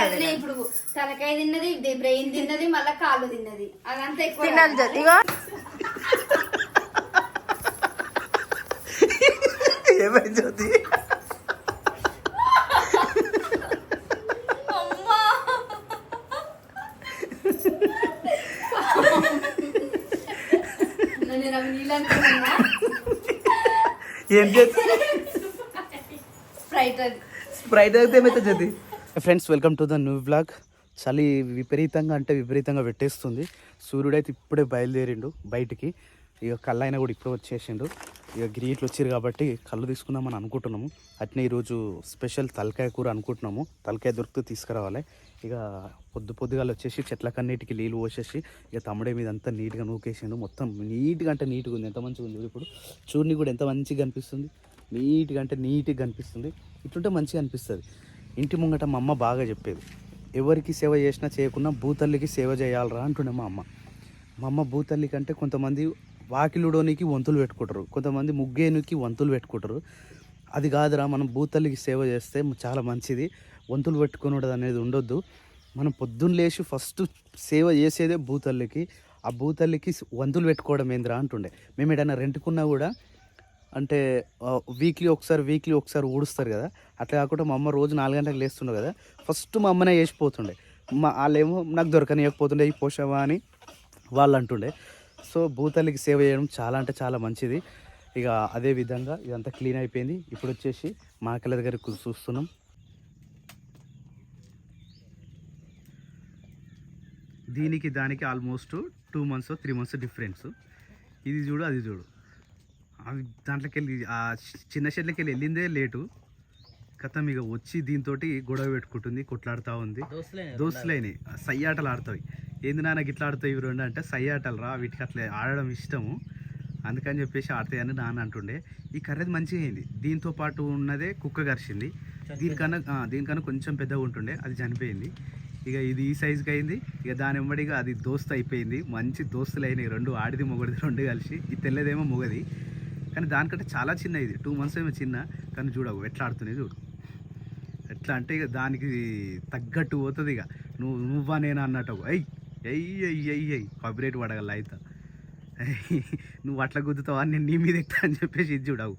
కదలే ఇప్పుడు తలకాయ తిన్నది బ్రెయిన్ తిన్నది మళ్ళా కాళ్ళు తిన్నది. అదంతా ఎక్కువ తినాలి ఏమైంది జ్యోతి? ఏం జ్యోతి స్ప్రైట్ స్ప్రైట్ అయితే ఏమైతే Jyoti? Friends welcome to the new blog చలి విపరీతంగా అంటే విపరీతంగా పెట్టేస్తుంది. సూర్యుడైతే ఇప్పుడే బయలుదేరిండు బయటికి. ఇక కళ్ళు అయినా కూడా ఇప్పుడే వచ్చేసిండు. ఇక గ్రీట్లు వచ్చారు కాబట్టి కళ్ళు తీసుకుందామని అనుకుంటున్నాము. అట్నే ఈరోజు స్పెషల్ తలకాయ కూర అనుకుంటున్నాము. తలకాయ దొరికితే తీసుకురావాలి. ఇక పొద్దు పొద్దుగాల వచ్చేసి చెట్లకన్నిటికి నీళ్ళు పోసేసి ఇక తమ్ముడే మీద అంతా నీట్గా నూకేసిండు. మొత్తం నీట్గా అంటే నీట్గా ఉంది. ఎంత మంచిగా ఉంది ఇప్పుడు. చూడని కూడా ఎంత మంచిగా కనిపిస్తుంది నీట్గా అంటే నీట్గా కనిపిస్తుంది ఇట్లుంటే మంచిగా అనిపిస్తుంది. ఇంటి ముంగట మా అమ్మ బాగా చెప్పేది. ఎవరికి సేవ చేసినా చేయకున్నా భూతల్లికి సేవ చేయాలరా అంటుండే మా అమ్మ. మా అమ్మ భూతల్లి కంటే కొంతమంది వాకిలుడోనికి వంతులు పెట్టుకుంటారు. కొంతమంది ముగ్గేనుకి వంతులు పెట్టుకుంటారు. అది కాదురా మనం భూతల్లికి సేవ చేస్తే చాలా మంచిది. వంతులు పెట్టుకునేది అనేది ఉండొద్దు. మనం పొద్దున్న లేచి ఫస్ట్ సేవ చేసేదే భూతల్లికి. ఆ భూతల్లికి వంతులు పెట్టుకోవడం ఏందిరా అంటుండే. మేము ఏదైనా రెంట్కున్నా కూడా అంటే వీక్లీ ఒకసారి వీక్లీ ఒకసారి ఊడుస్తారు కదా. అట్లా కాకుండా మా అమ్మ రోజు నాలుగు గంటలకు లేస్తుండే కదా. ఫస్ట్ మా అమ్మనే వేసిపోతుండే మా వాళ్ళేమో నాకు దొరకనియకపోతుండే ఈ పోషవా అని వాళ్ళు అంటుండే సో భూతల్లికి సేవ చేయడం చాలా అంటే చాలా మంచిది. ఇక అదే విధంగా ఇదంతా క్లీన్ అయిపోయింది. ఇప్పుడు వచ్చేసి మాకల దగ్గరికి చూస్తున్నాం. దీనికి దానికి almost two months three months difference ఇది చూడు అది చూడు. అవి దాంట్లోకి వెళ్ళి ఆ చిన్న షెడ్లకి వెళ్ళి వెళ్ళిందే లేటు. కథం ఇక వచ్చి దీంతో గొడవ పెట్టుకుంటుంది కొట్లాడుతూ ఉంది. దోస్తులైనవి సయ్యాటలు ఆడతాయి ఏంది నాన్న గిట్లా ఆడుతాయి ఇవి రెండు అంటే సయ్యాటలు రా వీటికి అట్లా ఆడడం ఇష్టము. అందుకని చెప్పేసి ఆడతాయని నాన్న అంటుండే. ఈ కర్రీది మంచిగా అయింది. దీంతో పాటు ఉన్నదే కుక్క కరిచింది. దీనికన్నా దీనికన్నా కొంచెం పెద్దగా ఉంటుండే అది చనిపోయింది. ఇక ఇది ఈ సైజుకి అయింది. ఇక దాని వెంబడిగా అది దోస్తు అయిపోయింది. మంచి దోస్తులు అయినాయి రెండు ఆడిది మొగడిది రెండు కలిసి. ఈ తెల్లదేమో మొగది. కానీ దానికంటే చాలా చిన్న ఇది. టూ మంత్స్ ఏమో చిన్న కానీ చూడవు ఎట్లా ఆడుతున్నాయి చూడు. ఎట్లా అంటే ఇక దానికి తగ్గట్టు పోతుంది ఇక నువ్వు నువ్వా నేనా అన్నట్టు అయ్యి ఎయ్యి ఎయ్యి ఎయ్యి ఎయ్యి కాపీరేట్ పడగల అయితే. నువ్వు అట్లా గుద్దుతావా? నేను నీ మీద ఎక్కుతా అని చెప్పేసి ఇది చూడవు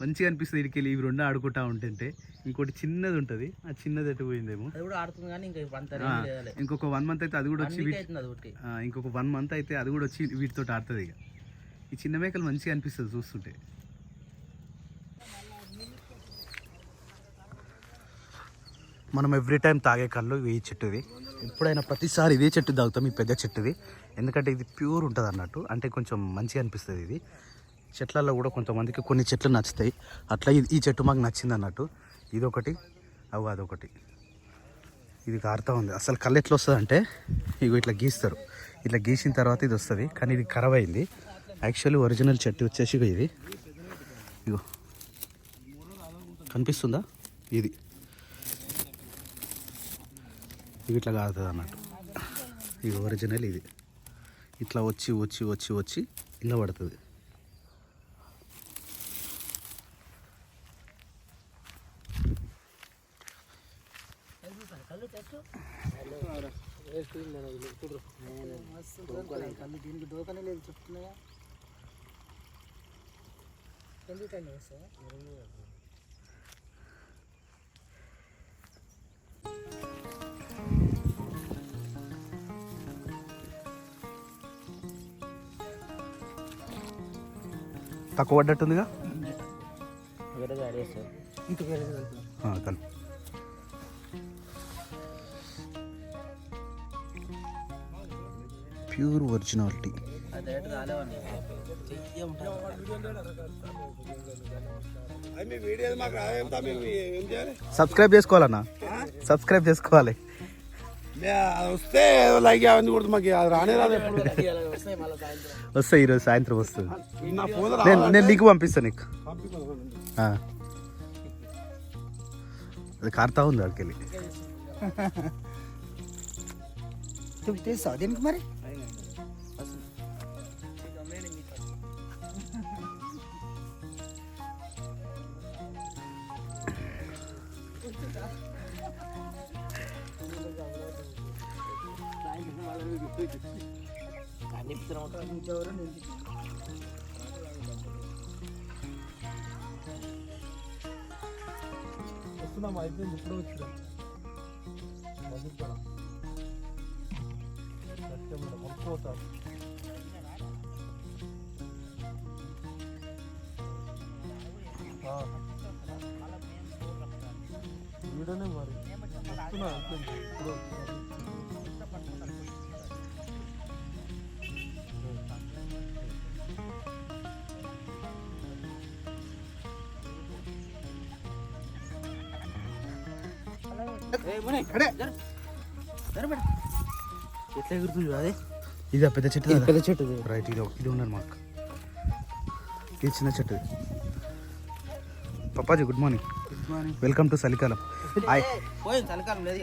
మంచిగా అనిపిస్తుంది ఇడికి వెళ్ళి. ఇవి రెండు ఆడుకుంటా ఉంటుంటే ఇంకోటి చిన్నది ఉంటుంది. ఆ చిన్నది ఎటు పోయిందేమో. ఇంకొక వన్ మంత్ అయితే అది కూడా వచ్చి ఇంకొక వన్ మంత్ అయితే అది కూడా వచ్చి వీటితో ఆడుతుంది ఇక ఈ చిన్న మేకలు మంచిగా అనిపిస్తుంది చూస్తుంటే. మనం ఎవ్రీ టైం తాగే కళ్ళు ఈ చెట్టుది ఎప్పుడైనా ప్రతిసారి ఇదే చెట్టు తాగుతాం ఈ పెద్ద చెట్టుది ఎందుకంటే ఇది ప్యూర్ ఉంటుంది అన్నట్టు. అంటే కొంచెం మంచిగా అనిపిస్తుంది ఇది. చెట్లలో కూడా కొంతమందికి కొన్ని చెట్లు నచ్చుతాయి. అట్లా ఈ చెట్టు మాకు నచ్చింది అన్నట్టు. ఇదొకటి అవు అదొకటి. ఇది కారుతూ ఉంది. అసలు కళ్ళు ఎట్లా వస్తుంది అంటే ఇగో ఇట్లా గీస్తారు. ఇట్లా గీసిన తర్వాత ఇది వస్తుంది. కానీ ఇది ఖరాబ్ అయింది. యాక్చువల్లీ ఒరిజినల్ చెట్టు వచ్చేసి ఇది. ఇగో. కనిపిస్తుందా? ఇది. ఇట్లా కారుతుంది అన్నట్టు. ఇది ఒరిజినల్ ఇది. ఇట్లా వచ్చి వచ్చి వచ్చి వచ్చి ఇలా పడుతుంది. కళ్ళు దీనికి దోకనే లేదు చెప్తున్నాయా తక్కువ పడ్డట్టుందిగా? వేరే ఇంకా ప్యూర్ ఒరిజినాలిటీ. అది రాలేవండి సబ్స్క్రైబ్ చేసుకోవాలన్నా? సబ్స్క్రైబ్ చేసుకోవాలి. వస్తే లైక్ అవన్నీ కూడా మాకు అది రానే రాదు వస్తాయి ఈరోజు సాయంత్రం వస్తుంది. నేను నేను నీకు పంపిస్తాను. నీకు. అది కారుతా ఉంది అక్కడికి దీనికి మరి? వస్తున్నాం అయిపోయింది ఇప్పుడు వచ్చినా కొనుక్కోతాం వీడనే మరి వస్తున్నా అయిపోయింది ఇప్పుడు వస్తున్నా ఎట్లా ఎగురుతుంది అదే ఇది పెద్ద చెట్టు? పెద్ద చెట్టు. రైట్ ఇది ఇది ఉన్నది మాకు ఇది చిన్న చెట్టు Pappaji good morning welcome to చలికాలం. చలికాలం లేదు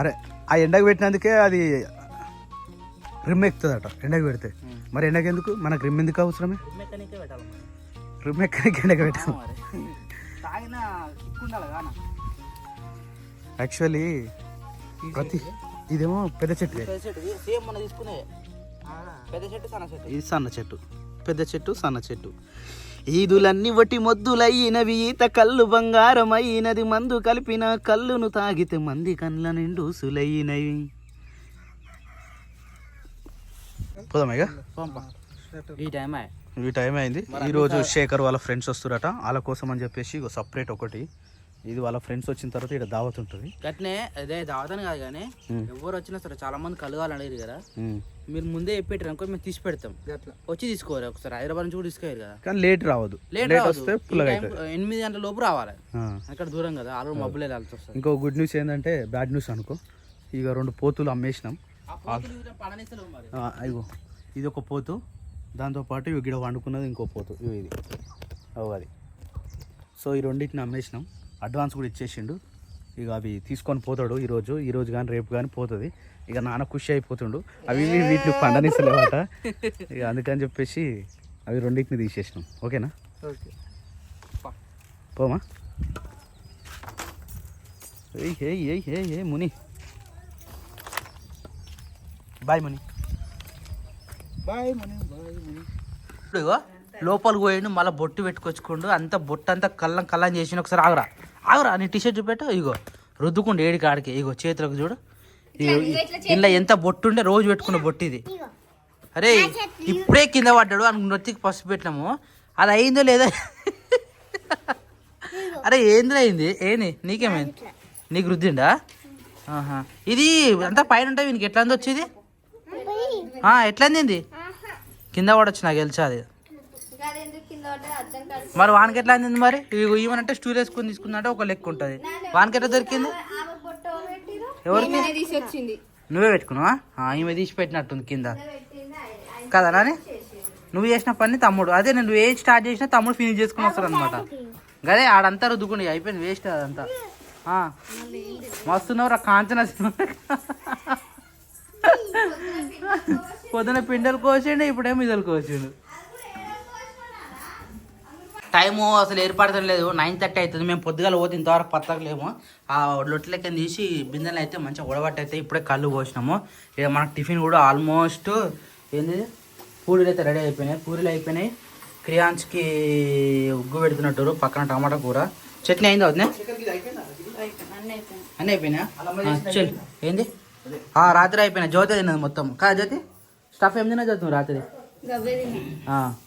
అరే ఆ ఎండకు పెట్టినందుకే అది రిమ్ ఎక్కుతుందట ఎండకు పెడితే. మరి ఎండకు ఎందుకు మనకు రిమ్ ఎందుకు అవసరమే? రిమ్ ఎక్కడికి ఎండకు పెట్టాం యాక్చువల్లీ ప్రతి ఇదేమో పెద్ద చెట్టు పెద్ద చెట్టు. ఇది సేమ్ మన తీసుకునే. పెద్ద చెట్టు సన్న చెట్టు. ఇది సన్న చెట్టు. పెద్ద చెట్టు సన్న చెట్టు. ఈదులన్నీ వటి మొద్దులయ్యినవి ఈత కళ్ళు బంగారమైనది మందు కలిపిన కళ్ళును తాగితే మంది కండ్ల నిండు సులయ్యినవి పోదామేగా పంప. ఈ టైం ఈ టైం అయింది. ఈరోజు శేఖర్ వాళ్ళ ఫ్రెండ్స్ వస్తురట. వాళ్ళ కోసం అని చెప్పేసి సపరేట్ ఒకటి. ఇది వాళ్ళ ఫ్రెండ్స్ వచ్చిన తర్వాత ఇక్కడ దావత్ ఉంటుంది. గట్నే అదే దావతాను కాదు కానీ ఎవరు వచ్చినా సరే చాలా మంది కలగాలని అడిగారు కదా. మీరు ముందే చెప్పేటారు అనుకో మేము తీసి పెడతాం. వచ్చి తీసుకోరు ఒకసారి. హైదరాబాద్ నుంచి కూడా తీసుకోరు కదా. కానీ లేట్ రావద్దు. లేట్. వస్తే ఎనిమిది గంటల లోపు రావాలి. అక్కడ దూరం కదా ఆల్రెడీ మబ్బులు వెళ్ళాల్సి వస్తుంది. ఇంకో గుడ్ న్యూస్ ఏంటంటే బ్యాడ్ న్యూస్ అనుకో. ఇక రెండు పోతులు అమ్మేసినాం. ఇగో. ఇది ఒక పోతు. దాంతోపాటు ఇవి గిడ వండుకున్నది ఇంకో పోతు. ఇవి ఇది. అవు అది సో ఈ రెండింటిని అమ్మేసినాం. అడ్వాన్స్ కూడా ఇచ్చేసిండు. ఇక అవి తీసుకొని పోతాడు ఈరోజు. ఈరోజు కానీ రేపు కానీ పోతుంది. ఇక నాన్న ఖుషి అయిపోతుండు. అవి వీటిని పండనిస్తలేవట. ఇక అందుకని చెప్పేసి అవి రెండింటిని తీసేసినాం. ఓకేనా? ఓకే. పోమా? ఏయ్ హే ఏ హే ఏ Muni. Bye Muni. Bye Mani bye Mani. ఇప్పుడు లోపలికి పోయిండు మళ్ళీ బొట్టు పెట్టుకొచ్చుకుండు అంత బొట్టు అంతా కల్లం కల్లం చేసిన ఒకసారి ఆగురా. ఆగురా నీ టీషర్ట్ చూపెట్టు ఇగో రుద్దుకుండు ఏడి కాడికి ఇగో చేతులకు చూడు. ఇంట్లో ఎంత బొట్టు ఉండే రోజు పెట్టుకున్న బొట్టు ఇది అరే ఇప్పుడే కింద పడ్డాడు అని నొత్తికి పసుపు పెట్టినాము. అది అయిందో లేదా అరే ఏంది అయింది? ఏంది? నీకేమైంది? నీకు రుద్దిండా? ఆహా. ఇది అంతా పైన ఉంటాయి వీనికి ఎట్లా అంది వచ్చేది? ఎట్లా అందింది? కింద పడొచ్చు నాకు తెలుసా అది అదెందుకు కింద పడ్డది అర్థం కాదు మరి వానికి ఎట్లా అందింది మరి? ఇగో ఈమెనంటే స్టూల్ వేసుకుని తీసుకుందంటే ఒక లెక్క ఉంటుంది. వానికి ఎట్లా దొరికింది? ఎవరికి నువ్వే పెట్టుకున్నావా? ఈమె తీసి పెట్టినట్టుంది కింద. కదా నాని? చేసిండు. నువ్వు చేసిన పని తమ్ముడు. అదే నేను నువ్వు ఏం స్టార్ట్ చేసినా తమ్ముడు ఫినిష్ చేసుకుని వస్తారు అనమాట గదే ఆడంతా రుద్దుకుని అయిపోయింది వేస్ట్ అదంతా ఆ. మస్తున్నవరా కాంచన. పొద్దున పిండలు కోసిండు ఇప్పుడేమో ఇదలు కోసిండు. టైము అసలు ఏర్పడటం లేదు. నైన్ థర్టీ అవుతుంది. మేము పొద్దుగాల పోతే ఇంతవరకు పత్తకలేము. ఆ లొట్లెక్క తీసి బిందెలు అయితే మంచిగా ఉడబట్టి అయితే ఇప్పుడే కళ్ళు పోసినాము. ఇక మనకు టిఫిన్ కూడా ఆల్మోస్ట్ ఏంది? పూరీలు అయితే రెడీ అయిపోయినాయి. పూరీలు అయిపోయినాయి. క్రియాన్స్కి ఉగ్గు పెడుతున్నట్టు పక్కన టమాటా కూర. చట్నీ అయిందా వదినా? అన్నీ అయిపోయినా చల్. ఏంది? ఆ, రాత్రి అయిపోయినా జ్యోతి తిన్నది మొత్తం. కాదు జ్యోతి? స్టఫ్ ఏం తిన్నా జ్యోతి రాత్రి?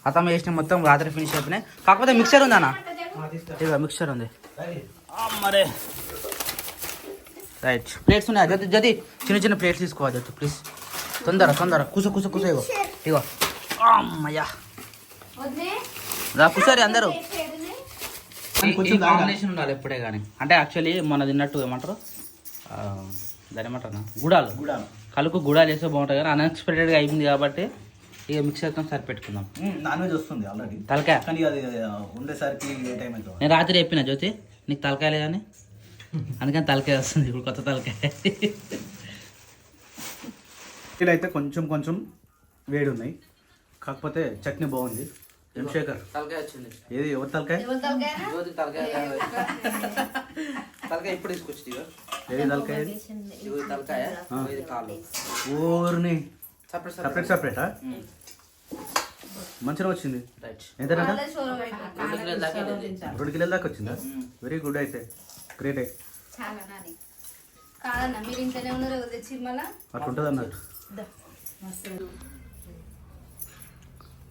అతమ్మ చేసిన మొత్తం రాత్రి ఫినిష్ అయిపోయినాయి. కాకపోతే మిక్సర్ ఉందన్న. ఇక మిక్సర్ ఉంది. మరే రైట్ ప్లేట్స్ ఉన్నాయి. జ్యోతి జ్యోతి చిన్న చిన్న ప్లేట్స్ తీసుకోవాలి జ్యోతి ప్లీజ్ తొందర తొందర. కూస కూస కూస ఇగో. ఇగో. అమ్మయ్యా. రా కూసారి అందరూ. ఏడున్నాయి? కాంబినేషన్ ఉండాలి ఎప్పుడే కానీ అంటే యాక్చువల్లీ మొన్న తిన్నట్టు ఏమంటారు? దాని ఏమంటారు గుడాలు. గుడాలు. కలుకు గుడాలు వేస్తే బాగుంటుంది కానీ అన్ఎక్స్పెక్టెడ్గా అయింది కాబట్టి ఇక మిక్సర్తో సరిపెట్టుకుందాం. నాన్ వెజ్ వస్తుంది ఆల్రెడీ తలకాయ. కానీ అది ఉండేసరికి ఏ టైం అవుతుంది నేను రాత్రి చెప్పిన జ్యోతి నీకు తలకాయ లేదని అందుకని తలకాయ వస్తుంది ఇప్పుడు కొత్త తలకాయ. అయితే కొంచెం కొంచెం వేడి ఉన్నాయి. కాకపోతే చట్నీ బాగుంది. ఎం శేఖర్ తలకాయ వచ్చింది. ఏది ఎవరి తలకాయ? జ్యోతి తలకాయ తలకాయ? ఇప్పుడు తీసుకొచ్చి ఏది తలకాయ? తలకాయ. ఊరిని సపరేట్ సపరేట్ సపరేటా మంచిగా వచ్చింది. రైట్ ఎంతట రెండు కిలోల దాకా వచ్చిందా? వెరీ గుడ్ అయితే. గ్రేట్ చాలా నాని. కాదన్న మీరు ఇంట్లోనే ఉన్నారు కదా తెచ్చి మళ్ళా అట్లా ఉంటుంది అన్నట్టు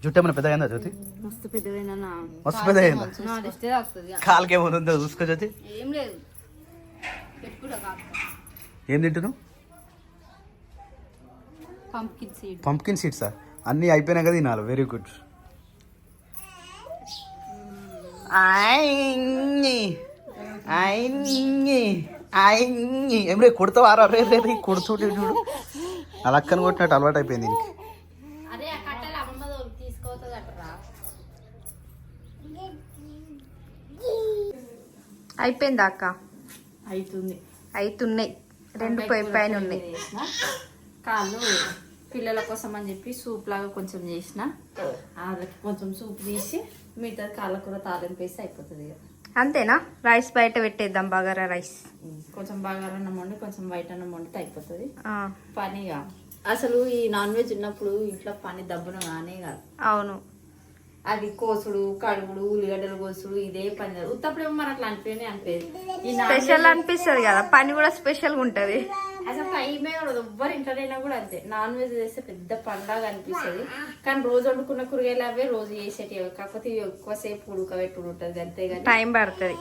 జుట్టు ఏమైనా పెద్ద అయిందా జ్యోతి? మస్తు మస్తు పెద్ద అయిందా కాలుకి ఏమైనా ఉందో? చూసుకో జ్యోతి. ఏం లేదు. ఏం తింటున్నావు? సీడ్ పంప్కిన్ సీడ్సా అన్నీ అయిపోయినాక తినాలి. Very good ఏమ్రే కొడతావారా? రే రే రే కొడుతుంటే చూడు. అలా అక్కని కొట్టినట్టు అలవాటు అయిపోయింది దీనికి. అయిపోయిందా అక్క? అవుతుంది అయితున్నాయి. రెండు పొయ్యి పైన ఉన్నాయి. కాళ్ళు పిల్లల కోసం అని చెప్పి సూప్ లాగా కొంచెం చేసిన. వాళ్ళకి కొంచెం సూప్ తీసి మిగతా కాళ్ళ కూర తాలింపు వేసి అయిపోతుంది ఇక అంతేనా? రైస్ బయట పెట్టేద్దాం బగారా రైస్. కొంచెం బాగా అన్నం వండి కొంచెం బయట అన్నం వండితే అయిపోతుంది. ఆ, పనిగా. అసలు ఈ నాన్ వెజ్ ఉన్నప్పుడు ఇంట్లో పని దబ్బున కానే కాదు. అవును. అది కోసుడు కడుగుడు ఉల్లిగడ్డలు కోసుడు ఇదే పని కాదు ఉత్తప్పుడు అనిపించని అనిపేది ఈ నాన్ స్పెషల్ అనిపిస్తుంది కదా పని కూడా స్పెషల్గా ఉంటది. అసలు టైమే కూడా ఎవ్వరు ఇంటర్నైనా కూడా అంతే. నాన్ వెజ్ చేస్తే పెద్ద పండగ అనిపిస్తుంది. కానీ రోజు వండుకున్న కూరగాయలు అవే రోజు చేసేటివి కాకపోతే ఎక్కువసేపు ఉడకబెట్టుడు ఉంటుంది అంతే కానీ. టైం పడుతుంది.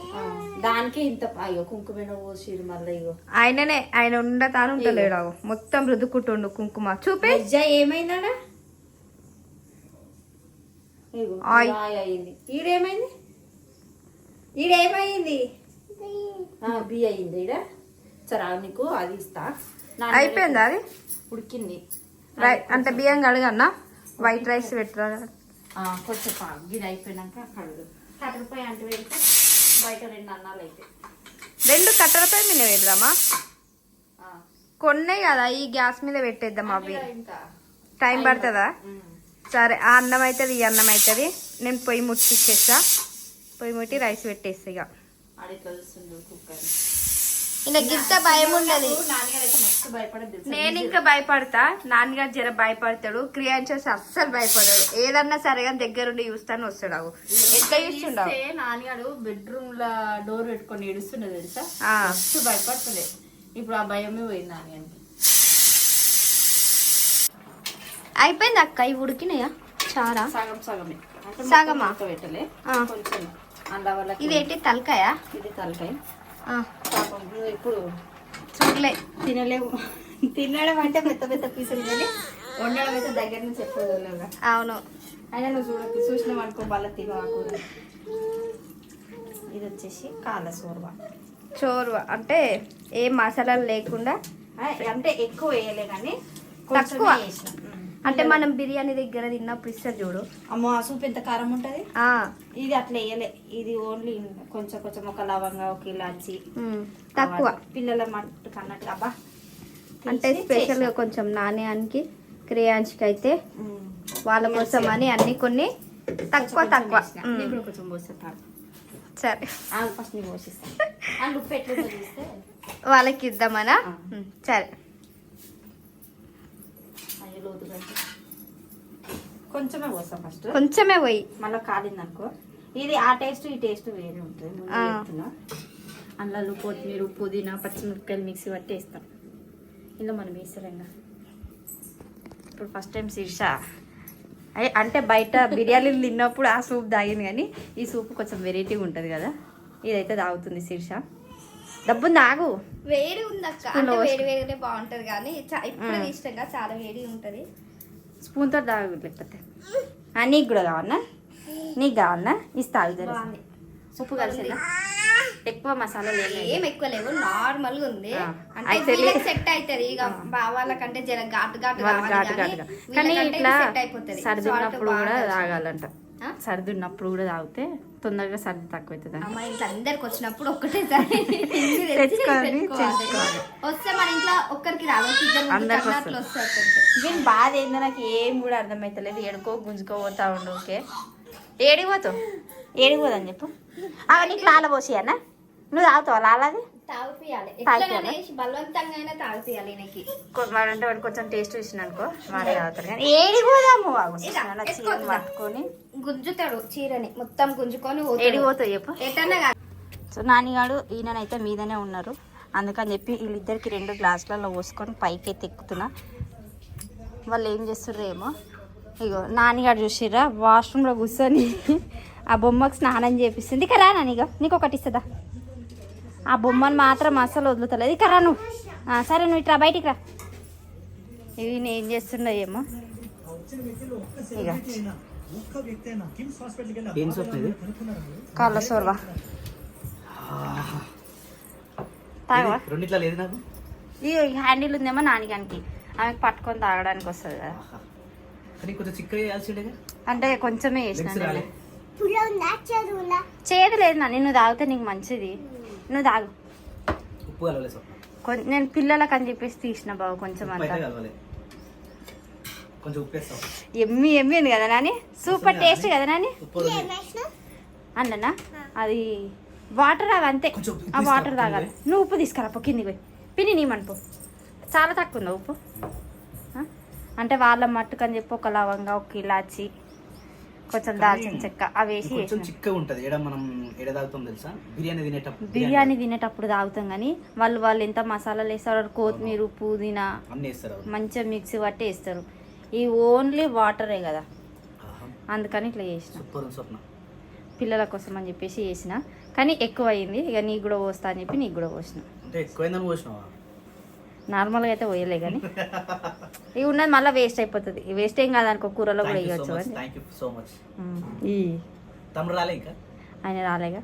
దానికి ఇంత అయ్యో కుంకుమ పోసిరు మళ్ళీ ఇగో. ఆయననే ఆయన ఉండతాను ఉండలేడు. మొత్తం రుద్దుకుంటుండు కుంకుమ. చూపి. ఏమైందా. రాయి అయింది ఈడేమైంది? ఈడేమైంది? బి అయింది ఈడ. సరే నీకు అది ఇస్తా. అయిపోయిందా అది? ఉడికింది. అంటే బియ్యం కడగన్నా? వైట్ రైస్ పెట్టరా? కొంచెం గిది అయిపోయినాక కడుగు. కట్టెలపై అంటే పెడితే బయట రెండు అన్నాలు అయితే రెండు కట్టెలపై మీద పెడదామా? కొన్నే కదా ఈ గ్యాస్ మీద పెట్టేద్దాం అవి. టైం పడుతుందా? సరే ఆ అన్నం అవుతుంది ఈ అన్నం అవుతుంది నేను పొయ్యి ముట్టిచ్చేస్తా. పొయ్యి ముట్టి రైస్ పెట్టేస్తా ఇక గిట్ట భయం ఉండదు. నాన్నగారు నేను ఇంకా భయపడతా. నాన్నగారు జర భయపడతాడు. క్రియాంచస్ అస్సలు భయపడాడు ఏదన్నా సరే కానీ దగ్గరుండి చూస్తాను వస్తాడు అవు ఎట్లా చూస్తుండవు? నాన్నగాడు బెడ్రూమ్లో డోర్ పెట్టుకొని ఏడుస్తుండే తెలుసా? భయపడుతుండే ఇప్పుడు ఆ భయమే పోయింది నాన్నగారికి అయిపోయింది అక్క ఇవి ఉడికినాయా? చారా? సగం సగమే. సగమా? పెట్టలే. కొంచెం వల్ల ఇదేంటి తలకాయ? ఇది తలకాయ. ఇప్పుడు చూడలే. తినలేవు తినడం అంటే పెద్ద పెద్ద పీసులు కానీ వండడం అయితే దగ్గర నుంచి వెళ్ళలేవుగా అవును. అయినా నువ్వు చూడ చూసినావు అనుకో వాళ్ళ తిను ఆ కూర ఇది వచ్చేసి కాళ్ళ సోర్వ. చోరు అంటే ఏ మసాలాలు లేకుండా అంటే ఎక్కువ వేయలే కానీ తక్కువ. వేసిన. అంటే మనం బిర్యానీ దగ్గర తిన్నప్పుడు ఇస్తారు చూడు. అమ్మో ఆ సూప్ ఎంత కారం ఉంటది? ఇది అట్లా వేయలే. ఇది ఓన్లీ కొంచెం కొంచెం ఒక లవంగా ఒక ఇలాచి. తక్కువ. పిల్లల మట్టు కన్నట్టు అబ్బా. అంటే స్పెషల్గా కొంచెం నాణ్యానికి క్రియాంచ్కి అయితే. వాళ్ళ కోసం అని అన్ని కొన్ని తక్కువ తక్కువ. కొంచెం సరే. ఫస్ట్ పోసిస్తాను వాళ్ళకి ఇద్దామనా? సరే. లోతు కంటే. కొంచెమే పోస్తాం ఫస్ట్. కొంచెమే పోయి. మళ్ళీ కాలింది అనుకో ఇది ఆ టేస్ట్ ఈ టేస్ట్ వేరే ఉంటుంది. అందులో కొత్తిమీర పుదీనా పచ్చిమిరపకాయలు మిక్సీ పట్టి వేస్తాం. ఇలా మనం వేస్తారంగా ఇప్పుడు ఫస్ట్ టైం శీర్ష. అంటే బయట బిర్యానీలు తిన్నప్పుడు ఆ సూప్ తాగింది కానీ ఈ సూప్ కొంచెం వెరైటీగా ఉంటుంది కదా. ఇదైతే తాగుతుంది శీర్ష. డబ్బుంది ఆగు వేడి ఉంది అక్క అంటే వేడి వేడినే బాగుంటది కానీ ఇప్పుడు ఇష్టంగా చాలా వేడి ఉంటది. స్పూన్తో తాగు లేకపోతే. నీకు కూడా కావాలనా? నీకు కావాలనా? ఇస్తా ఇద్దరు ఉప్పు కలిసిందా? ఎక్కువ మసాలా లేదు. ఏం ఎక్కువ లేవు నార్మల్గా ఉంది అంటే సెట్ అవుతుంది ఇక బావాలకంటే జర ఘాటు ఘాటు ఘాటు కానీ ఇట్లా ఇది సెట్ అయిపోతుంది. సర్ది Salt ఉన్నప్పుడు బాగా కూడా కలిసి. తాగాలంట? సర్ది ఉన్నప్పుడు కూడా తాగితే తొందరగా సర్ది తక్కువ అవుతుంది అమ్మ ఇంట్లో అందరికి వచ్చినప్పుడు ఒక్కటేసారి. వస్తే మన ఇంట్లో ఒక్కరికి. వస్తారు దీని బాధ ఏందో నాకు ఏం కూడా అర్థమవుతలేదు ఏడుకో గుంజుకో పోతా ఉండు ఓకే? ఏడికి పోతావు? ఏడికి పోదని చెప్పు. అవి నీకు లాల పోసి అన్న? నువ్వు తాగుతావా లాలది? తాగిపియాలి తాగిపియాలా? ఎట్లా బలవంతంగా అయినా తాగిపియాలి ఈయనకి. వాడంటే వాడు కొంచెం టేస్ట్ చూసిన అనుకో మారే తాగుతారు కానీ ఏడి పోదాము చీరను? పట్టుకొని? గుంజుతాడు చీరని మొత్తం గుంజుకొని ఏడి పోతావు చెప్పు? ఎటన్నా కాదు. సో నానిగాడు ఈయననైతే మీదనే ఉన్నారు. అందుకని చెప్పి వీళ్ళిద్దరికి రెండు గ్లాసులలో పోసుకొని పైకి ఎత్తి ఎక్కుతున్నా. వాళ్ళు ఏం చేస్తుర్రు ఏమో. ఇగో నానిగాడు చూసిర్రా వాష్రూమ్లో కూర్చొని ఆ బొమ్మకు స్నానం చేపిస్తుంది. ఇక రా నానిగా నీకు ఒకటి ఇస్తుందా? ఆ బొమ్మను మాత్రం అస్సలు వదులుతలేదు. ఇక రా నువ్వు. ఆ, సరే నువ్వు ఇట్రా బయటికి రా. ఇవి నేను ఏం చేస్తుండో ఏమో. ఇది కాళ్ళ సోర్వా. తాగవా? రెండిట్లా లేదు నాకు? ఈ హ్యాండిల్ ఉందేమో నానిగానికి. ఆమెకు పట్టుకొని తాగడానికి వస్తుంది కదా. అంటే కొంచెమే రాలే. చేదు లేదు నా. నువ్వు తాగితే నీకు మంచిది. నువ్వు తాగు. ఉప్పు నేను పిల్లలకు అని చెప్పేసి తీసిన బాబు కొంచెం అంతా. కొంచెం ఉప్పు ఎమ్మి ఎమ్మి ఉంది కదా నాని? సూపర్ టేస్ట్ కదా నాని. అన్ననా? అది వాటర్ అవి అంతే. ఆ వాటర్ తాగాలి. నువ్వు ఉప్పు తీసుకురా పో కిందికి పోయి. పిన్ని నీ మనుపు చాలా తక్కువ ఉందా ఉప్పు? అంటే వాళ్ళ మట్టుకు అని చెప్పి ఒక లవంగా ఒక ఇలాచి కొంచెం దాల్చిన చెక్క అవి వేసి కొంచెం వేసిన. చిక్కగా ఉంటది. ఏడ మనం ఏడ తాగుతాం తెలుసా? బిర్యానీ తినేటప్పుడు బిర్యానీ. తినేటప్పుడు తాగుతాం కానీ వాళ్ళు వాళ్ళు ఎంత మసాలాలు వేస్తారు కొత్తిమీర పుదీనా అన్ని వేస్తారు అవును. మంచిగా మిక్సీ పట్టి వేస్తారు. ఈ ఓన్లీ వాటరే కదా. అందుకని ఇట్లా చేసిన. సూపర్ ఉంది స్వప్న. పిల్లల కోసం అని చెప్పేసి చేసిన. కానీ ఎక్కువ అయింది. ఇక నీకు కూడా పోస్తా అని చెప్పి నీకు కూడా పోసిన. అంటే ఎక్కువైందని పోసినావా? నార్మల్గా అయితే పోయలే కానీ. ఇవి ఉన్నది మళ్ళీ వేస్ట్ అయిపోతుంది. వేస్ట్ ఏం కాదనుకో కూరలో కూడా మచ్ అని తమ్ముడు రాలే ఇంకా? ఆయన రాలేగా?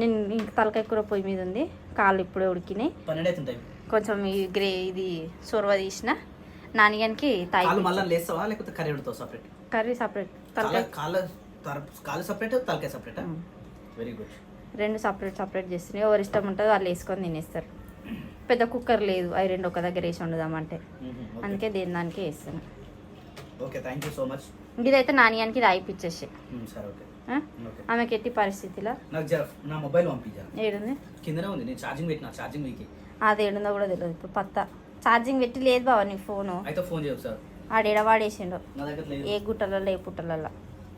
నేను ఇంక తలకాయ కూర పొయ్యి మీద ఉంది. కాళ్ళు ఇప్పుడే ఉడికినాయి. కొంచెం ఈ గ్రే ఇది సొరవ తీసిన. నానిగానికి కర్రీ సపరేట్ తలకాయ కాళ్ళ సపరేట్ తలకాయ సపరేటా. వెరీ గుడ్ రెండు సపరేట్ సపరేట్ చేస్తున్నాయి ఎవరు ఇష్టం ఉంటుంది వాళ్ళు వేసుకొని తినేస్తారు. పెద్ద కుక్కర్ లేదు. అవి రెండు ఒక దగ్గర వేసి వండుదామంటే. అందుకే దేని దానికి వేస్తాను. Okay thank you so much. ఇదైతే నానియానికి ఇది ఆమెకి ఎట్టి పరిస్థితిలో? నా మొబైల్ ఏడుంది? కిందనే ఉంది నేను ఛార్జింగ్ పెట్టిన ఛార్జింగ్ వీకి. అది ఏడుందో కూడా తెలియదు ఇప్పుడు పత్త. ఛార్జింగ్ పెట్టి లేదు బావ నీ ఫోను. అయితే ఫోన్ చేయవు సార్. ఆడేడ వాడేసిండు. ఏ గుట్టలలో ఏ పుట్టలలో.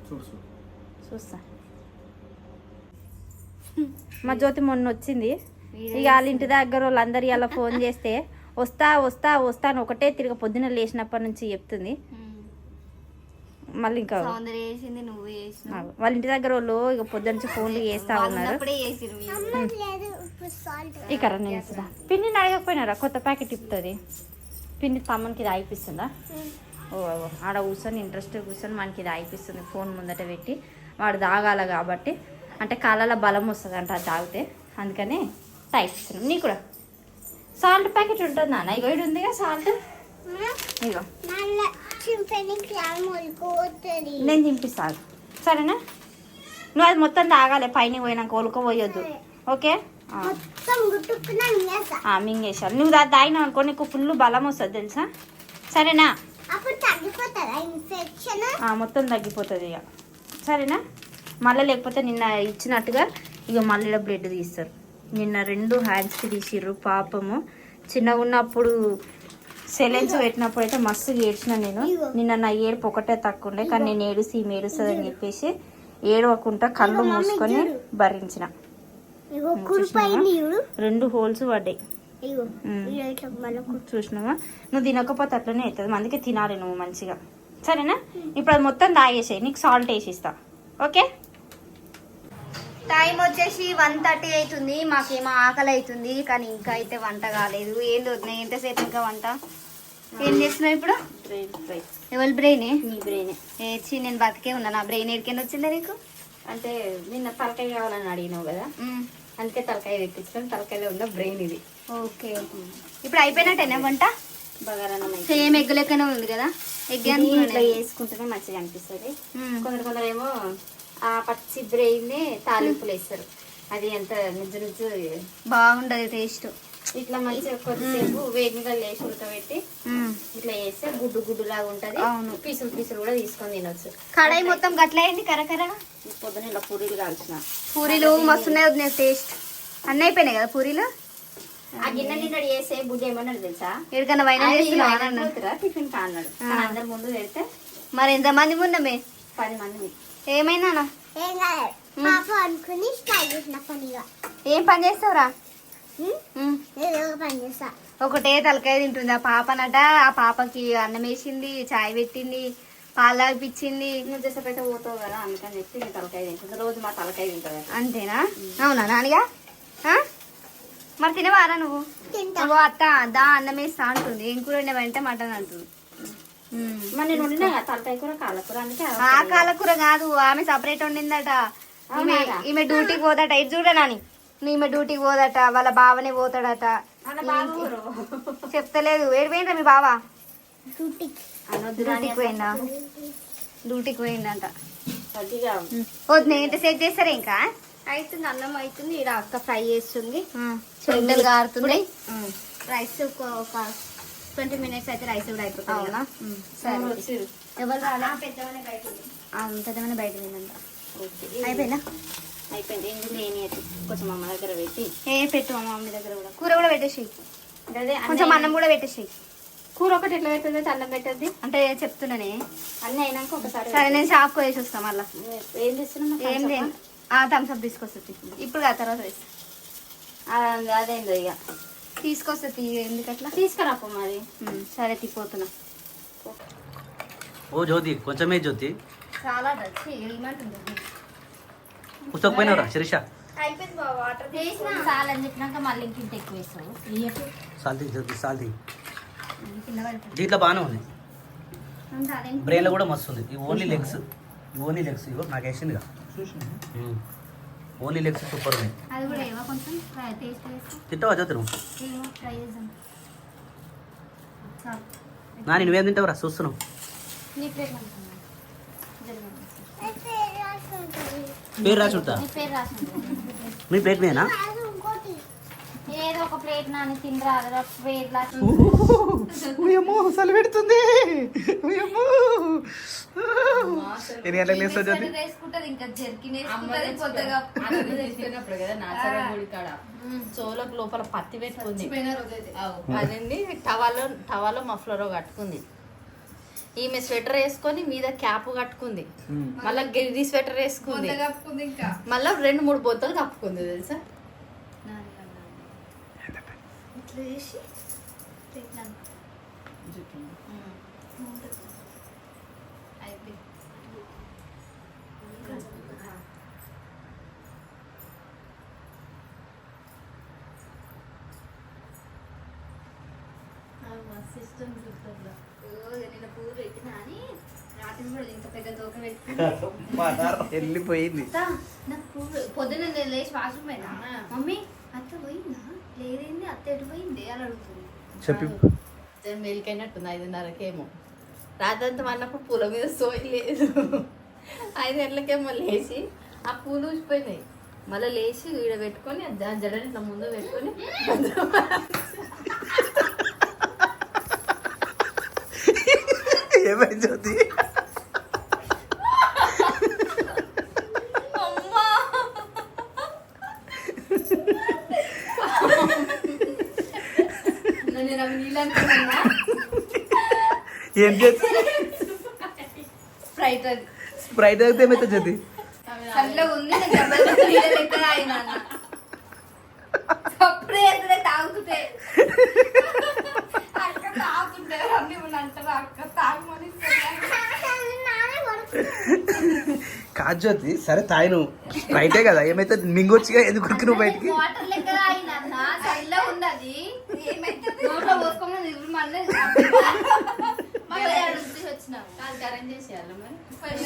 చూస్తా. మా జ్యోతి మొన్న వచ్చింది ఇక వాళ్ళ ఇంటి దగ్గర వాళ్ళందరూ ఇలా ఫోన్ చేస్తే వస్తా వస్తా వస్తా అని ఒకటే తిరిగి పొద్దున లేచినప్పటి నుంచి చెప్తుంది. మళ్ళీ ఇంకా సౌందర్య చేసింది నువ్వు చేసినావు. ఆగు. వాళ్ళ ఇంటి దగ్గర వాళ్ళు ఇక పొద్దున నుంచి ఫోన్లు చేస్తా ఉన్నారు. ఇక్కడ నేను పిన్నిని అడగకపోయినారా? కొత్త ప్యాకెట్ ఇస్తుంది పిన్ని తమ్మునికి ఇది అయిపిస్తుందా ఓ ఓ, ఆడ కూర్చొని ఇంట్రెస్ట్ కూర్చొని మనకి ఇది అయిపిస్తుంది ఫోన్ ముందట పెట్టి. వాడు తాగాల కాబట్టి. అంటే కాళ్ళలో బలం వస్తుంది అంట అది తాగితే. అందుకని తాగిస్తున్నాం నీ కూడా. సాల్ట్ ప్యాకెట్ ఉంటుంది నాన్న. ఇగో ఇది ఉందిగా సాల్ట్. ఇగో. నేను తినిపిస్తాను సరేనా? నువ్వు అది మొత్తం తాగాలి. పైన పోయినాక కోలుకోపోయొద్దు ఓకే? మింగేసాను నువ్వు దా తాగినావు అనుకో నీకు ఫుల్ బలం వస్తుంది తెలుసా? సరేనా? మొత్తం తగ్గిపోతుంది ఇక సరేనా? మళ్ళీ లేకపోతే నిన్న ఇచ్చినట్టుగా ఇక మళ్ళీ బ్లడ్ తీస్తారు. నిన్న రెండు హ్యాండ్స్కి తీసిర్రు పాపము. చిన్నగా ఉన్నప్పుడు సెలెన్స్ పెట్టినప్పుడు అయితే మస్తు ఏడ్చిన నేను. నిన్న నా ఏడుపు ఒకటే తక్కువ ఉండే కానీ నేను ఏడుసి ఈమె ఏడుస్తుంది అని చెప్పేసి ఏడవకుండా కళ్ళు మూసుకొని భరించిన. రెండు హోల్స్ పడ్డాయి. చూసినావా? నువ్వు తినకపోతే అట్లనే అవుతుంది అందుకే తినాలి నువ్వు మంచిగా. సరేనా? ఇప్పుడు అది మొత్తం తాగేసాయి. నీకు సాల్ట్ వేసి ఇస్తా. ఓకే? టైం వచ్చేసి వన్ థర్టీ అవుతుంది. మాకేమో ఆకలి అవుతుంది. కానీ ఇంకా అయితే వంట కాలేదు. ఏం వద్దు ఎంతసేపు ఇంకా వంట? ఏం చేస్తున్నావు ఇప్పుడు? ఎవరి బ్రెయిన్ నీ బ్రెయిన్ ఏచి నేను బతికే ఉన్నా. నా బ్రెయిన్ ఎడికెళ్ళి వచ్చిందా నీకు? అంటే నిన్న తలకాయ కావాలని అడిగినావు కదా. అందుకే తలకాయ తెప్పించుకొని తలకాయలో ఉన్న బ్రెయిన్ ఇది. ఓకే. ఇప్పుడు అయిపోయినట్టేనా వంట? బగారన్నం. సేమ్ ఎగ్ లెక్కనే ఉంది కదా? ఎగ్ ఇట్లా. వేసుకుంటేనే మంచిగా అనిపిస్తుంది. కొందరు కొందరు ఏమో ఆ పచ్చి బ్రెయిన్ తాలింపులు వేస్తారు. అది ఎంత నిజ నిజ బాగుండదు టేస్ట్. ఇట్లా మంచిగా కొద్దిసేపు మీద లేచి ఉడకబెట్టి ఇట్లా చేస్తే గుడ్డు గుడ్డు లాగా ఉంటది. అవును. పీసులు పీసులు కూడా తీసుకొని తినొచ్చు. కడాయి మొత్తం గట్లయింది కరకర పొద్దున ఇలా పూరీలు కాల్చిన. పూరీలు మస్తున్నాయి వదిన టేస్ట్. అన్నీ అయిపోయినాయి కదా పూరీలు? ఆ గిన్నె నిన్నడు చేసే బుడ్డి ఏమన్నాడు తెలుసా? ఎక్కడికన్నా వైనా టిఫిన్ కా అన్నాడు. కానీ అందరి ముందు పెడితే మరి ఎంతమంది ఉన్నమే? పది మంది. ఏమైనా ఏం పాప పని చేస్తావురా? ఒకటే తలకాయ తింటుంది? ఆ పాపనట ఆ పాపకి అన్నం వేసింది చాయ్ పెట్టింది పాలు తాగిపించింది నువ్వు చేసేపెట్ట పోతావు కదా అందుకని చెప్పి నేను తలకాయ తింటుంది. రోజు మా తలకాయ తింటుంది అంతేనా? అవునా నానిగా? మరి తినవారా నువ్వు? అత్త దా అన్నం వేస్తా అంటుంది. ఏం కూర వండావంటే మటన్ అంటుంది. మరి నేను వండినా కదా తలకాయ కూర కాళ్ళకూర అందుకే ఆ కాలకూర కాదు ఆమె సపరేట్ వండిందట ఈమె డ్యూటీకి పోదట. ఇటు చూడ నాని నువ్వు ఈమె డ్యూటీకి పోదట వాళ్ళ బావనే పోతాడట. చెప్తలేదు. ఏడు పోయిండ్రా మీ బావ? డ్యూటీకి పోయిందా డ్యూటీకి పోయిందంట వద్దు ఎంత సెట్ చేస్తారా ఇంకా? అవుతుంది అన్నం అవుతుంది ఇక్కడ అక్క ఫ్రై చేస్తుంది. చెంటలు కారుతున్నాయి రైస్ ఒక ట్వంటీ మినిట్స్ అయితే రైస్ కూడా అయిపోతుంది. సరే. ఎవరు రాలే? బయట. పెద్దమని బయట తిందంట ఓకే. అయిపోయిందా? అయిపోయింది. ఎందుకు లేని కొంచెం అమ్మ దగ్గర పెట్టి. ఏ పెట్టు మా మమ్మీ దగ్గర కూడా. కూర కూడా పెట్టేసి కొంచెం అన్నం కూడా పెట్టేసి కూర ఒకటి ఎట్లా పెట్టద్ది అన్నం పెట్టద్ది. అంటే చెప్తున్నానే. అన్నీ అయినాక ఒకసారి సరే నేను షాప్కి వేసి వస్తాను మళ్ళీ. ఏం చేస్తున్నావు? ఏం లేదు. థమ్స్అప్ తీసుకొస్తుంది ఇప్పుడు కాదు తర్వాత వేస్తా. అదేందో ఇక తీసుకొస్తుంది ఎందుకట్లా? తీసుకురాపో మరి. సరే తిప్పోతున్నా ఓ జ్యోతి కొంచెమే జ్యోతి. చాలా వచ్చి ఏమంటుంది? శిరీష. అయిపోయింది బాబు వాటర్ చేసిన చాలా అని చెప్పినాక మళ్ళీ ఇంకింత ఎక్కువ వేస్తావు ఇయ్యకు. సాల్తీ జ్యోతి పడిపోయింది దీంట్లో బాగానే ఉంది. బ్రెయిన్లో కూడా మస్తు ఉంది. ఓన్లీ లెగ్స్ ఓన్లీ లెగ్స్ ఇగో నాకు వేసిందిగా. ఓన్లీ లెగ్స్ సూపర్ ఉన్నాయి. అది కూడా ఏవో కొంచెం? ఫ్రై టేస్ట్ వేసి తింటావా ట్రై చేద్దాం. చాలు. నాని నువ్వేం తింటావురా? చూస్తున్నావు. పేరు. పేరు రాసి ఉంటా పేరు. మీ ప్లేట్ మీనా ఏదో ఒక ప్లేట్ నాని తినరా పేరు రాసి ఉయ్యమ్మో చలి పెడుతుంది. ఉయ్యమ్మో. ఎన్ని గంటలకు లేస్తావు జ్యోతి? వేసుకుంటది ఇంకా జర్కిన్ వేసుకుంటది కొత్తగా తీసుకున్నప్పుడు కదా నాచారం గుడి కాడ. చోలకు లోపల పత్తి పెట్టుకుంది. అదండి టవాలో టవాలో మఫ్లరో కట్టుకుంది. ఈమె స్వెటర్ వేసుకొని మీద క్యాప్ కట్టుకుంది. మళ్ళా గిరి స్వెటర్ వేసుకుంది. మళ్ళా రెండు మూడు బొత్తలు కప్పుకుంది తెలుసా? ఇట్లా చేసి ఇట్లా నిన్న పూలు పెట్టినా అని రాత్రి కూడా ఇంత పెద్ద దోక వెళ్ళిపోయింది. నాకు పొద్దున్న నేను లేచి వాష్రూమ్ పోయినా. మమ్మీ అత్త పోయిందా? లేదేంది అత్త అని అడుగుతుంది. చెప్పి. మెలికైనట్టుంది ఐదున్నరకేమో. రాత్రంతా అన్నప్పుడు పూల మీద సోయి లేదు. ఐదు గంటలకేమో లేచి ఆ పూలు ఊసిపోయినాయి. మళ్ళీ లేచి ఈడ పెట్టుకొని జడని ఇట్లా ముందు పెట్టుకొని ఏమైంది జ్యోతి నేను అవి నీళ్ళు అనుకున్నా ఏం జ్యోతి స్ప్రైట్ స్ప్రైట్ అయితే ఏమైతే జ్యోతి? చల్లగా ఉంది నేను జబర్దస్త్ నీళ్ళ లెక్క తాగినా అన్న. అప్పుడే ఎదురే తాగుతుంటే అక్క తాగుతుంటే అన్ని అంటారు అక్క తాగమని కాదు జ్యోతి సరే తాయి నువ్వు స్ప్రైటే కదా ఏమైతే మింగొచ్చిగా ఎందుకు ఉరికి నువ్వు బయటికి? వాటర్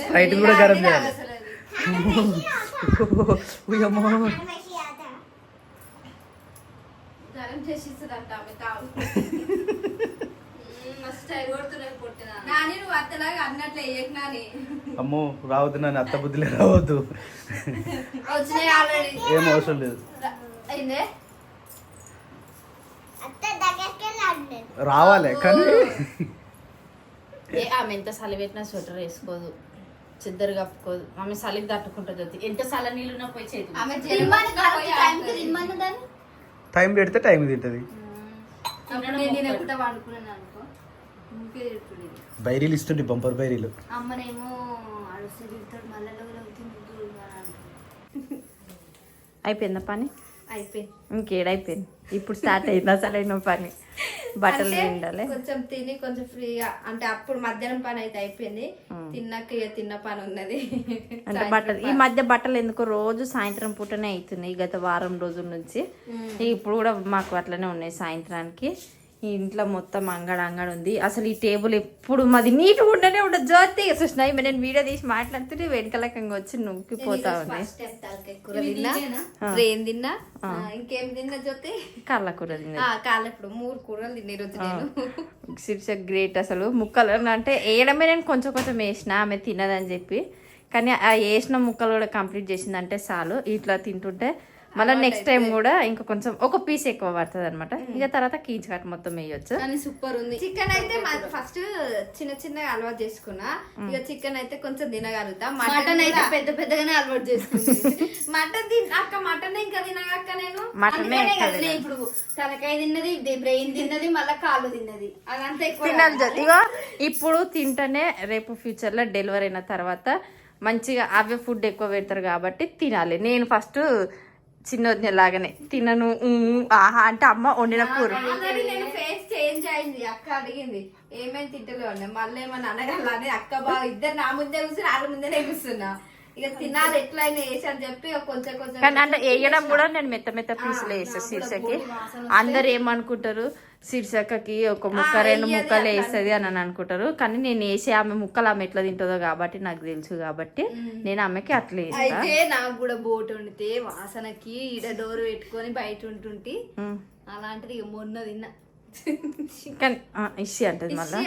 స్ప్రైట్ కూడా గరం చేయాలి. గరం ఆమె తాగు. నాని నాని. అమ్మో రావద్దు నన్ను అత్త బుద్ధిలే రావద్దు. ఏం అవసరం లేదు. నేను రావాలి కానీ ఏ ఆమె ఎంత చలి పెట్టినా స్వెటర్ వేసుకోదు. చిద్దరు కప్పుకోదు. ఆమె చలికి తట్టుకుంటుంది ఎంత చల్ల నీళ్ళున్నా పోయి చేతి టైం పెడితే టైం తింటుంది. బైరీలు ఇస్తుండే బంపర్ బైరీలు. అమ్మనేమో అయిపోయిందా పని? అయిపోయింది. ఇంకేడైపోయింది? ఇప్పుడు స్టార్ట్ అయింది అసలైన పని? బట్టలు పిండాలి. కొంచెం తిని కొంచెం ఫ్రీగా అంటే అప్పుడు మధ్యాహ్నం పని అయితే అయిపోయింది. తిన్నాక ఇక తిన్న పని ఉన్నది. అంటే బట్టలు ఈ మధ్య బట్టలు ఎందుకో రోజు సాయంత్రం పూటనే అవుతున్నాయి గత వారం రోజుల నుంచి. ఇప్పుడు కూడా మాకు అట్లనే ఉన్నాయి సాయంత్రానికి. ఈ ఇంట్లో మొత్తం అంగడ అంగడ ఉంది. అసలు ఈ టేబుల్ ఎప్పుడు మాది నీట్గా ఉండనే ఉండదు. జ్యోతి చూసిన ఈమె నేను వీడియో తీసి మాట్లాడుతుంటే వెనకలకంగా వచ్చి నొక్కిపోతా ఉంది తిన్నా. ఏం తిన్నా? ఇంకేం తిన్నా జ్యోతి? కళ్ళ కూర తిన్నది ఆ, కాళ్ళ ఇప్పుడు మూడు కూరలు తిన్న ఈరోజు నేను. గ్రేట్ అసలు. ముక్కలు అంటే వేయడమే నేను కొంచెం కొంచెం వేసిన ఆమె తినదని చెప్పి. కానీ ఆ వేసిన ముక్కలు కూడా కంప్లీట్ చేసిందంటే చాలు. ఇట్లా తింటుంటే మళ్ళీ నెక్స్ట్ టైం కూడా ఇంకా కొంచెం ఒక పీస్ ఎక్కువ పడుతుంది అనమాట ఇక తర్వాత కీచు కట్ మొత్తం వేయొచ్చు. కానీ సూపర్ ఉంది. చికెన్ అయితే ఫస్ట్ చిన్న చిన్నగా అలవాటు చేసుకున్నా. ఇక చికెన్ అయితే కొంచెం తినగలుగుతా. మటన్ అయితే పెద్ద పెద్దగానే అలవాటు చేసుకున్నా మటన్ తిన్ అక్క మటన్ ఇంకా తినగక్క నేను? మటనే ఇప్పుడు తలకాయ తిన్నది బ్రెయిన్ తిన్నది మళ్ళీ కాళ్ళు తిన్నది. అదంతా ఎక్కువ తినాలి. ఇగో ఇప్పుడు తింటేనే రేపు ఫ్యూచర్లో డెలివరీ అయిన తర్వాత మంచిగా అవే ఫుడ్ ఎక్కువ పెడతారు కాబట్టి తినాలి. నేను ఫస్ట్ చిన్న లాగానే తినను ఆహా అంటే అమ్మ వండిన కూర. ఆల్రెడీ నేను ఫేస్ చేంజ్ అయింది. అక్క అడిగింది ఏమేమి మళ్ళీ ఏమన్నా అనగలని అక్క బాగా ఇద్దరు నా ముందే కూర్చుని వాళ్ళ ముందే కూర్చున్నా. ఇక తినాలి ఎట్లయినా వేసి అని చెప్పి కొంచెం అంటే వేయడం కూడా నేను మెత్త మెత్త పీసులు వేస్తాను శీర్షకి అందరు ఏమనుకుంటారు? శీర్షకకి ఒక ముక్క రెండు ముక్కలు వేస్తుంది అని అని అనుకుంటారు. కానీ నేను వేసి ఆమె ముక్కలు ఆమె ఎట్లా తింటుందో కాబట్టి నాకు తెలుసు కాబట్టి నేను ఆమెకి అట్లా అయితే నాకు కూడా బోట్ వండితే వాసనకి ఈడ డోర్ పెట్టుకొని బయట ఉంటుంటే. అలాంటిది మొన్న తిన్నా. కానీ ఇష్యూ అంటది మళ్ళీ?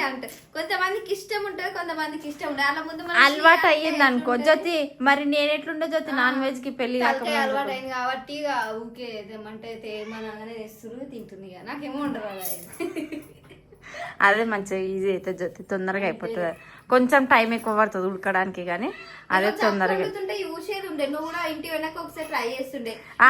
కొంతమందికి ఇష్టం ఉంటుంది కొంతమందికి ఇష్టం ఉండదు అలా ముందు అలవాటు అయ్యింది అనుకో. జ్యోతి మరి నేను ఎట్లుండే జ్యోతి? నాన్ వెజ్కి పెళ్ళి అలవాటు అయింది కాబట్టి ఇక ఊకే ఏమంటే తేమనగానే తెస్తురు తింటుంది నాకేమో ఉండరు అదే మంచిగా ఈజీ అవుతుంది జ్యోతి తొందరగా అయిపోతుంది. కొంచెం టైం ఎక్కువ పడుతుంది ఉడకడానికి కానీ అదే తొందరగా. వండుతుంటే యూసేది ఉండే. నువ్వు కూడా ఇంటి వెనక ఒకసారి ట్రై చేస్తుండే. ఆ.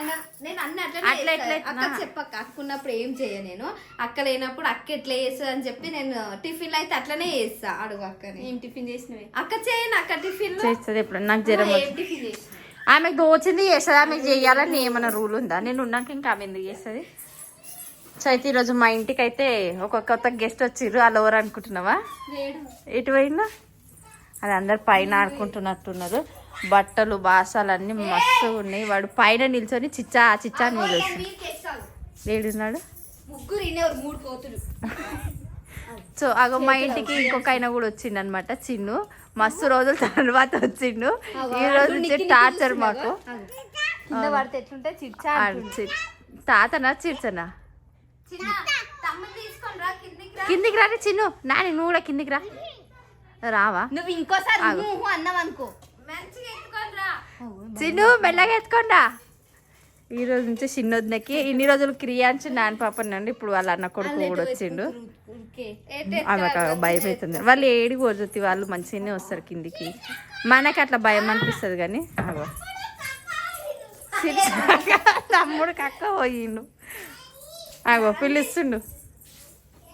అన్న- నేను అన్ని అట్లా అట్లా. ఎట్లా అక్క చెప్పక్క అక్క ఉన్నప్పుడు ఏం చెయ్య నేను? అక్క లేనప్పుడు అక్క ఎట్లా చేస్తుంది అని చెప్పి నేను టిఫిన్ అయితే అట్లనే చేస్తా. అడుగు అక్కని. ఏం టిఫిన్ చేసినవి? అక్క చేయను అక్క టిఫిన్ చేస్తుంది ఎప్పుడు? నాకు జ్వరం టిఫిన్ ఆమెకు దోచింది చేస్తుంది. ఆమెకు చేయాలని ఏమైనా రూల్ ఉందా? నేను ఉన్నాక ఇంకా ఆమె ఎందుకు చేస్తుంది? సో అయితే ఈరోజు మా ఇంటికి అయితే ఒక కొత్త గెస్ట్ వచ్చిర్రు వాళ్ళు ఎవరు అనుకుంటున్నావా? ఎటు పోయిందా అది అందరు పైన ఆడుకుంటున్నట్టున్నారు. బట్టలు బాసాలు అన్ని మస్తు ఉన్నాయి. వాడు పైన నిల్చొని చిచ్చా చిచ్చా అని. ఏడున్నాడు? సో అగో మా ఇంటికి ఇంకొక ఆయన కూడా వచ్చిండు అనమాట చిన్ను. మస్తు రోజుల తర్వాత వచ్చిండు. ఈ రోజు నుంచి టార్చర్ మాకు. తాతనా చిర్చనా చిన్న తమ్ముడు తీసుకొని రా కిందికి రా. కిందికి రా రే చిన్ను. నాని నువ్వు కూడా కిందికి రా. రావా? నువ్వు ఇంకోసారి అన్నావు అనుకో చిన్ను మెల్లగా ఎత్తుకోండా. ఈ రోజు నుంచి చిన్నొద్దునకి ఇన్ని రోజులు క్రియాంచి నాన్న పాప నుండి ఇప్పుడు వాళ్ళ అన్న కొడుకు కూడా వచ్చిండు. ఆమెకు భయం అవుతుంది. వాళ్ళు ఏడికి పోతుంది వాళ్ళు మంచిగానే వస్తారు కిందికి. మనకి అట్లా భయం అనిపిస్తుంది కానీ అగో తమ్ముడు కక్క పోయిండు. అగో పిలుస్తుండు